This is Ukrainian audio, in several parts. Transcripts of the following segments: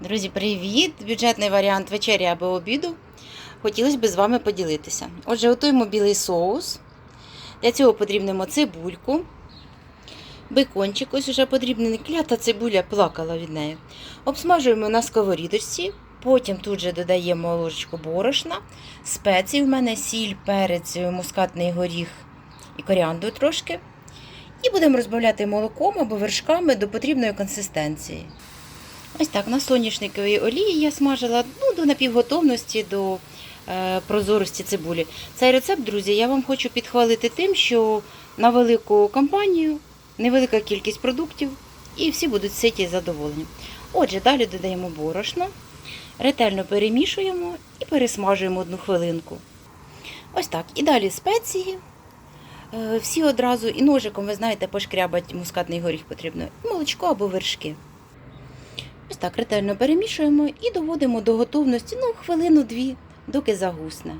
Друзі, привіт! Бюджетний варіант вечері або обіду. Хотілося б з вами поділитися. Отже, готуємо білий соус. Для цього потрібно цибульку, бекончик, ось уже потрібний клята цибуля плакала від неї. Обсмажуємо на сковорідочці, потім тут же додаємо ложечку борошна, спеції в мене сіль, перець, мускатний горіх і коріандру трошки. І будемо розбавляти молоком або вершками до потрібної консистенції. Ось так, на соняшниковій олії я смажила ну, до напівготовності, до е, прозорості цибулі. Цей рецепт, друзі, я вам хочу підхвалити тим, що на велику компанію невелика кількість продуктів і всі будуть ситі і задоволені. Отже, далі додаємо борошно, ретельно перемішуємо і пересмажуємо одну хвилинку. Ось так. І далі спеції. Е, Всі одразу і ножиком, ви знаєте, пошкрябать мускатний горіх потрібно, молочко або вершки. Ось так ретельно перемішуємо і доводимо до готовності ну, хвилину-дві, доки загусне.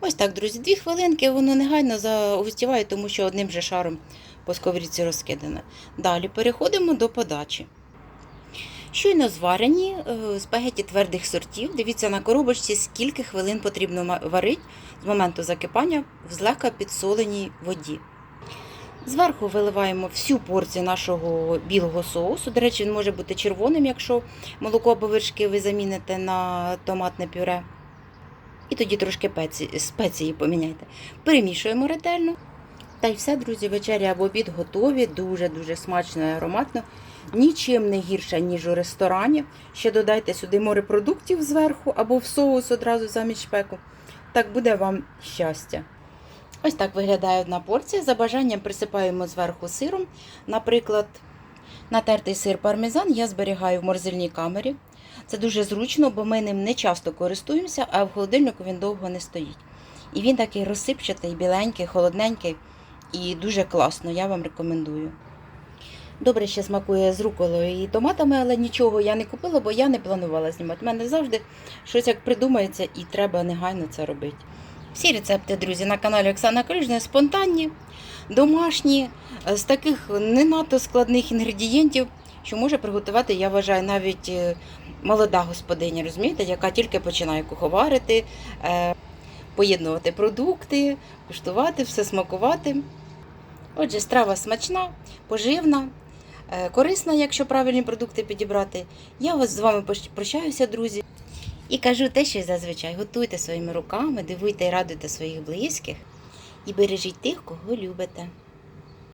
Ось так, друзі, дві хвилинки воно негайно загустіває, тому що одним же шаром по сковорідці розкидане. Далі переходимо до подачі. Щойно зварені е, спагеті твердих сортів. Дивіться на коробочці, скільки хвилин потрібно варити з моменту закипання в злегка підсоленій воді. Зверху виливаємо всю порцію нашого білого соусу. До речі, він може бути червоним, якщо молоко або вершки ви заміните на томатне пюре. І тоді трошки пеці- спеції поміняйте. Перемішуємо ретельно. Та й все, друзі, вечеря або обід готові, дуже-дуже смачно і ароматно. Нічим не гірше, ніж у ресторані. Ще додайте сюди морепродуктів зверху або в соус одразу замість шпеку. Так буде вам щастя. Ось так виглядає одна порція. За бажанням присипаємо зверху сиром. Наприклад, натертий сир пармезан я зберігаю в морозильній камері. Це дуже зручно, бо ми ним не часто користуємося, а в холодильнику він довго не стоїть. І він такий розсипчатий, біленький, холодненький і дуже класно, я вам рекомендую. Добре ще смакує з руколою і томатами, але нічого я не купила, бо я не планувала знімати. У мене завжди щось як придумається і треба негайно це робити. Всі рецепти, друзі, на каналі Оксана Крижна спонтанні, домашні, е, з таких не надто складних інгредієнтів, що може приготувати, я вважаю, навіть е, молода господиня, розумієте, яка тільки починає куховарити, е, поєднувати продукти, куштувати, все смакувати. Отже, страва смачна, поживна, корисна, якщо правильні продукти підібрати. Я вас з вами прощаюся, друзі. І кажу те, що зазвичай готуйте своїми руками, дивуйте і радуйте своїх близьких і бережіть тих, кого любите.